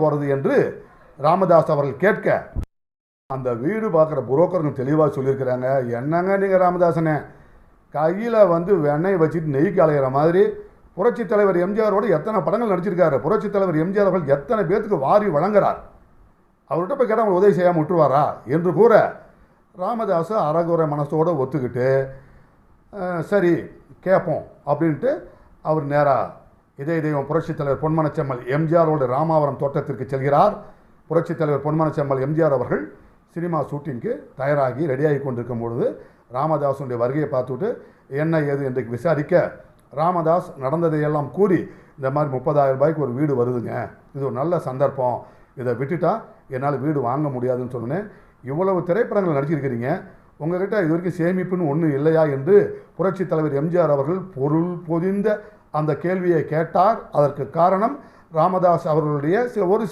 போகிறது என்று ராமதாஸ் அவர்கள் கேட்க அந்த வீடு பார்க்குற புரோக்கருங்க தெளிவாக சொல்லியிருக்கிறாங்க. என்னங்க நீங்கள் ராமதாசனே? கையில் வந்து வெண்ணெய் வச்சுட்டு நெய் அலையிற மாதிரி புரட்சி தலைவர் எம்ஜிஆரோட எத்தனை படங்கள் நடிச்சிருக்காரு. புரட்சி தலைவர் எம்ஜிஆர் அவர்கள் எத்தனை பேர்த்துக்கு வாரி வழங்குறார். அவர்கிட்ட போய் கேட்டால் உதவி செய்யாமல் விட்டுருவாரா? என்று கூற ராமதாஸ் அறகுறை மனசோடு ஒத்துக்கிட்டு சரி கேட்போம் அப்படின்ட்டு அவர் நேராக இதய தெய்வம் புரட்சித் தலைவர் பொன்மனச்செம்மல் எம்ஜிஆரோடு ராமாவரம் தோட்டத்திற்கு செல்கிறார். புரட்சித் தலைவர் பொன்மனச்செம்மல் எம்ஜிஆர் அவர்கள் சினிமா ஷூட்டிங்க்கு தயாராகி ரெடியாகி கொண்டிருக்கும் பொழுது ராமதாஸுடைய வருகையை பார்த்துட்டு என்ன ஏது? என்று விசாரிக்க ராமதாஸ் நடந்ததையெல்லாம் கூறி இந்த மாதிரி முப்பதாயிரம் ரூபாய்க்கு ஒரு வீடு வருதுங்க. இது ஒரு நல்ல சந்தர்ப்பம். இதை விட்டுட்டா என்னால் வீடு வாங்க முடியாதுன்னு சொன்னேன் இவ்வளவு திரைப்படங்கள் நடிச்சிருக்கிறீங்க. உங்கள்கிட்ட இது வரைக்கும் சேமிப்புன்னு ஒன்றும் இல்லையா? என்று புரட்சித் தலைவர் எம்ஜிஆர் அவர்கள் பொருள் பொதிந்த அந்த கேள்வியை கேட்டார். அதற்கு காரணம் ராமதாஸ் அவர்களுடைய சில ஒரு சில